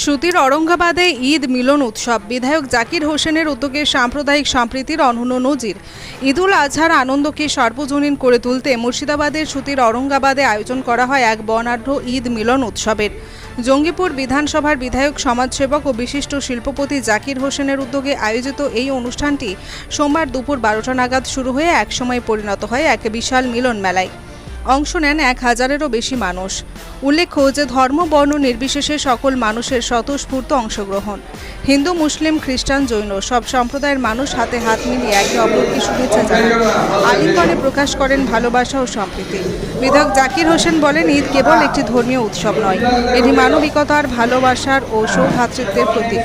সুতির অরঙ্গাবাদে ঈদ মিলন উৎসব। বিধায়ক জাকির হোসেনের উদ্যোগে সাম্প্রদায়িক সম্প্রীতির অনন্য নজির। ঈদুল আজহার আনন্দকে সর্বজনীন করে তুলতে মুর্শিদাবাদের সুতির অরঙ্গাবাদে আয়োজন করা হয় এক বর্ণাঢ্য ঈদ মিলন উৎসবের। জঙ্গিপুর বিধানসভার বিধায়ক, সমাজসেবক ও বিশিষ্ট শিল্পপতি জাকির হোসেনের উদ্যোগে আয়োজিত এই অনুষ্ঠানটি সোমবার দুপুর বারোটা নাগাদ শুরু হয়ে একসময় পরিণত হয় এক বিশাল মিলন মেলায়। অংশ নেন এক হাজারেরও বেশি মানুষ। উল্লেখ্য যে ধর্ম, বর্ণ নির্বিশেষে সকল মানুষের স্বতঃস্ফূর্ত অংশগ্রহণ। হিন্দু, মুসলিম, খ্রিস্টান, জৈন সব সম্প্রদায়ের মানুষ হাতে হাত মিলিয়ে একে অপরকে শুভেচ্ছা জানান। আলিঙ্গনে প্রকাশ করেন ভালোবাসা ও সম্প্রীতি। বিধায়ক জাকির হোসেন বলেন, ঈদ কেবল একটি ধর্মীয় উৎসব নয়, এটি মানবিকতার, ভালোবাসার ও সৌভ্রাতৃত্বের প্রতীক।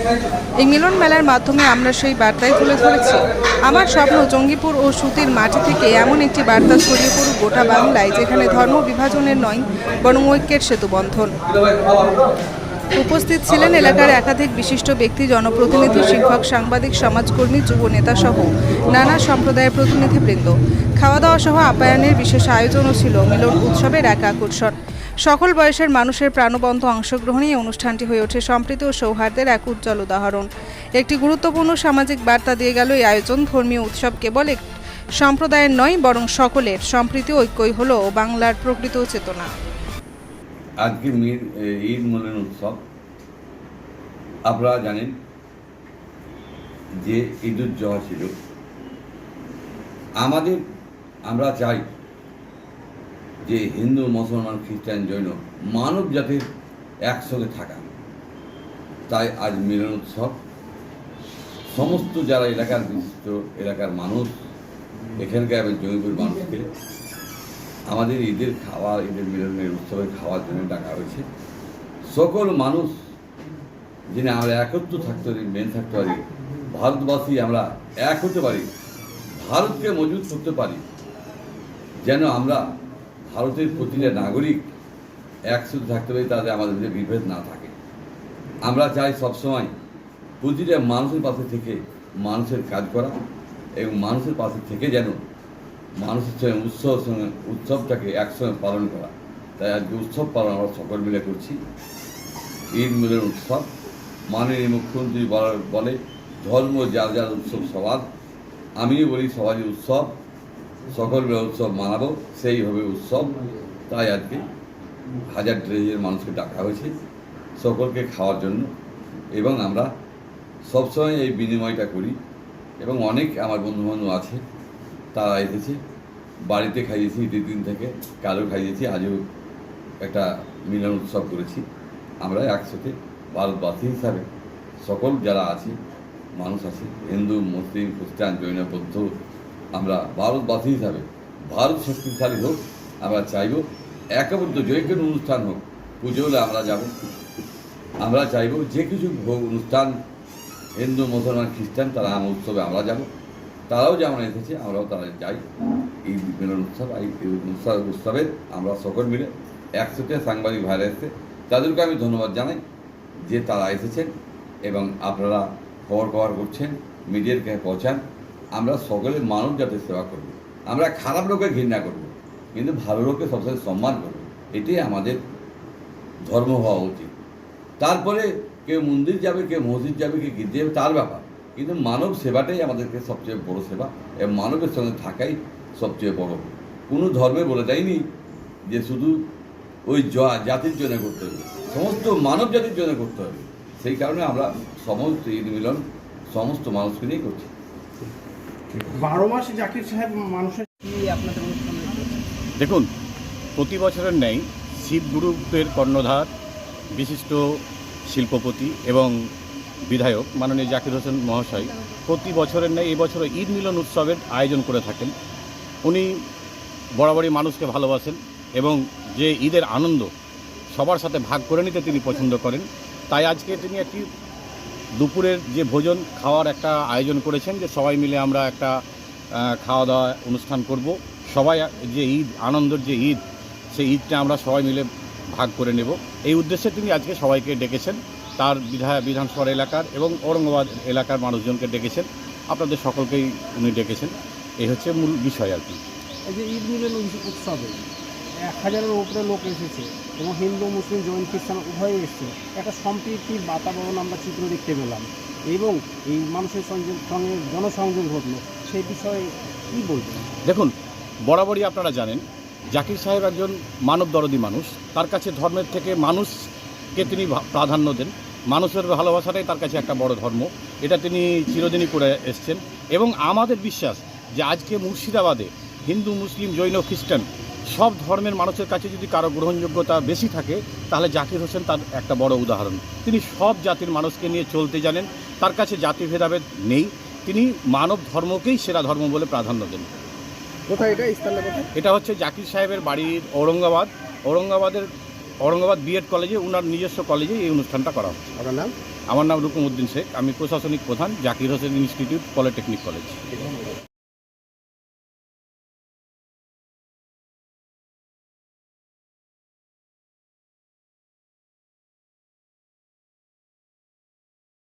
এই মিলন মেলার মাধ্যমে আমরা সেই বার্তাই তুলে ধরেছি। আমার স্বপ্ন জঙ্গিপুর ও সুতির মাটি থেকে এমন একটি বার্তা ছড়িয়ে পড়ুক গোটা বাংলায় যেখানে ধর্ম বিভাজনের নয়, বরং ঐক্যের সেতু বন্ধন। উপস্থিত ছিলেন এলাকার একাধিক বিশিষ্ট ব্যক্তি, জনপ্রতিনিধি, শিক্ষক, সাংবাদিক, সমাজকর্মী, যুব নেতা সহ নানা সম্প্রদায়ের প্রতিনিধিবৃন্দ। খাওয়া দাওয়া সহ আপ্যায়নের বিশেষ আয়োজনও ছিল মিলন উৎসবের এক আকর্ষণ। সকল বয়সের মানুষের প্রাণবন্ত অংশগ্রহণেই এই অনুষ্ঠানটি হয়ে ওঠে সম্প্রীতি ও সৌহার্দ্যের এক উজ্জ্বল উদাহরণ। একটি গুরুত্বপূর্ণ সামাজিক বার্তা দিয়ে গেল এই আয়োজন। ধর্মীয় উৎসব কেবল সম্প্রদায়ের নয়, বরং সকলের। সম্প্রীতি ঐক্যই হল বাংলার প্রকৃত চেতনা। আজকে মির ঈদ মিলন উৎসব। আপনারা জানেন যে ঈদুজ্জোহা ছিল। আমাদের, আমরা চাই যে হিন্দু, মুসলমান, খ্রিস্টান, জৈন মানব জাতির একসঙ্গে থাকা। তাই আজ মিলন উৎসব। সমস্ত যারা এলাকার বিশিষ্ট এলাকার মানুষ এখানকার জমিপুর মানুষকে আমাদের ঈদের খাওয়া ঈদের মিলনের উৎসবে খাওয়ার জন্য ডাকা হয়েছে। সকল মানুষ যিনি আমরা একত্র থাকতে পারি মেন থাকতে পারি, ভারতবাসী আমরা এক হতে পারি, ভারতকে মজবুত করতে পারি, যেন আমরা ভারতের প্রতিটা নাগরিক একসাথে থাকতে পারি তাদের আমাদের মধ্যে বিভেদ না থাকে। আমরা চাই সবসময় প্রতিটা মানুষের পাশে থেকে মানুষের কাজ করা। এবং মানুষের পাশে থেকে যেন মানুষের সঙ্গে উৎসব সঙ্গে উৎসবটাকে একসঙ্গে পালন করা। তাই আজকে উৎসব পালন আমরা সকল মিলে করছি। ঈদ মিলের উৎসব। মাননীয় মুখ্যমন্ত্রী বলে ধর্ম যার যার উৎসব সবার। আমিও বলি, সবারই উৎসব। সকল মিলে উৎসব মানাবো সেইভাবে উৎসব। তাই আজকে হাজার ড্রেজের মানুষকে ডাকা হয়েছে সকলকে খাওয়ার জন্য। এবং আমরা সবসময় এই বিনিময়টা করি। এবং অনেক আমার বন্ধুবান্ধব আছে, তারা এসেছে। বাড়িতে খাইয়েছি দুই দিন থেকে, কালও খাইয়েছি, আজও একটা মিলন উৎসব করেছি। আমরা একসাথে ভারতবাসী হিসাবে সকল যারা আছি, মানুষ আছে, হিন্দু, মুসলিম, খ্রিস্টান, জৈন, বৌদ্ধ, আমরা ভারতবাসী হিসাবে, ভারত শক্তিশালী হোক, আমরা চাইব একবদ্ধ যে কোনো অনুষ্ঠান হোক, পুজো হলে আমরা যাব। আমরা চাইব যে কিছু হোক অনুষ্ঠান হিন্দু, মুসলমান, খ্রিস্টান, তারা আমার উৎসবে আমরা যাব। তারাও যেমন এসেছে, আমরাও তারা যাই। এই মিলন উৎসব, এই উৎসব, উৎসবে আমরা সকল মিলে একসাথে সাংবাদিক ভাইরা এসেছে। তাদেরকে আমি ধন্যবাদ জানাই যে তারা এসেছেন এবং আপনারা খবর কভার করছেন, মিডিয়ার পৌঁছান। আমরা সকলে মানব জাতির সেবা করব। আমরা খারাপ লোকে ঘৃণা করব, কিন্তু ভালো লোককে সবসময় সম্মান করব। এটাই আমাদের ধর্ম হওয়া উচিত। তারপরে কেউ মন্দির যাবে কেউ মসজিদ যাবে কেউ গির্জে যাবে তার ব্যাপার। কিন্তু মানব সেবাটাই আমাদেরকে সবচেয়ে বড় সেবা এবং মানবের সঙ্গে থাকাই সবচেয়ে বড় কোনো ধর্মে বলে দেয়নি যে শুধু ওই জ- জাতির জন্য করতে হবে। সমস্ত মানব জাতির জন্য করতে হবে। সেই কারণে আমরা সমস্ত ঈদ মিলন সমস্ত মানুষকে নিয়ে করছি। বারো মাস জাকির সাহেব মানুষের কি আপনাদের দেখুন প্রতি বছরের ন্যায় শিব গ্রুপের কর্ণধার বিশিষ্ট শিল্পপতি এবং বিধায়ক মাননীয় জাকির হোসেন মহাশয় প্রতি বছরের ন্যায় এবছরও ঈদ মিলন উৎসবের আয়োজন করে থাকেন। উনি বরাবরই মানুষকে ভালোবাসেন এবং যে ঈদের আনন্দ সবার সাথে ভাগ করে নিতে তিনি পছন্দ করেন। তাই আজকে তিনি একটি দুপুরের যে ভোজন, খাওয়ার একটা আয়োজন করেছেন যে সবাই মিলে আমরা একটা খাওয়া দাওয়া অনুষ্ঠান করব। সবাই যে ঈদ, আনন্দের যে ঈদ, সেই ঈদটা আমরা সবাই মিলে ভাগ করে নেব। এই উদ্দেশ্যে তিনি আজকে সবাইকে ডেকেছেন। তার বিধা বিধানসভার এলাকার এবং ঔরঙ্গাবাদ এলাকার মানুষজনকে ডেকেছেন। আপনাদের সকলকেই উনি ডেকেছেন। এই হচ্ছে মূল বিষয় আর কি। এই যে ঈদ মিলন উৎস- উৎসবে এক হাজারের উপরে লোক এসেছে এবং হিন্দু মুসলিম জৈন খ্রিস্টান উভয়ে এসছে। একটা সম্প্রীতির বাতাবরণ আমরা চিত্র দেখতে পেলাম এবং এই মানুষের সঙ্গে জনসংযোগ ঘটলো। সেই বিষয়ে কী বলবেন? দেখুন বরাবরই আপনারা জানেন জাকির সাহেব একজন মানব দরদি মানুষ। তার কাছে ধর্মের থেকে মানুষকে তিনি প্রাধান্য দেন। মানুষের ভালোবাসাটাই তার কাছে একটা বড় ধর্ম। এটা তিনি চিরদিনই করে এসছেন। এবং আমাদের বিশ্বাস যে আজকে মুর্শিদাবাদে হিন্দু, মুসলিম, জৈন, খ্রিস্টান সব ধর্মের মানুষের কাছে যদি কারও গ্রহণযোগ্যতা বেশি থাকে, তাহলে জাকির হোসেন তার একটা বড় উদাহরণ। তিনি সব জাতির মানুষকে নিয়ে চলতে জানেন। তার কাছে জাতি ভেদাভেদ নেই। তিনি মানব ধর্মকেই সেরা ধর্ম বলে প্রাধান্য দেন। কোথায় এটা? স্থানটা কোথায়? এটা হচ্ছে জাকির সাহেবের বাড়ির ঔরঙ্গাবাদ। ঔরঙ্গাবাদের ঔরঙ্গাবাদ বিএড কলেজে ওনার নিজস্ব কলেজে এই অনুষ্ঠানটা করা হচ্ছে। আপনার নাম? আমার নাম রুকুমউদ্দিন শেখ। আমি প্রশাসনিক প্রধান Zakir Hossain institute polytechnic college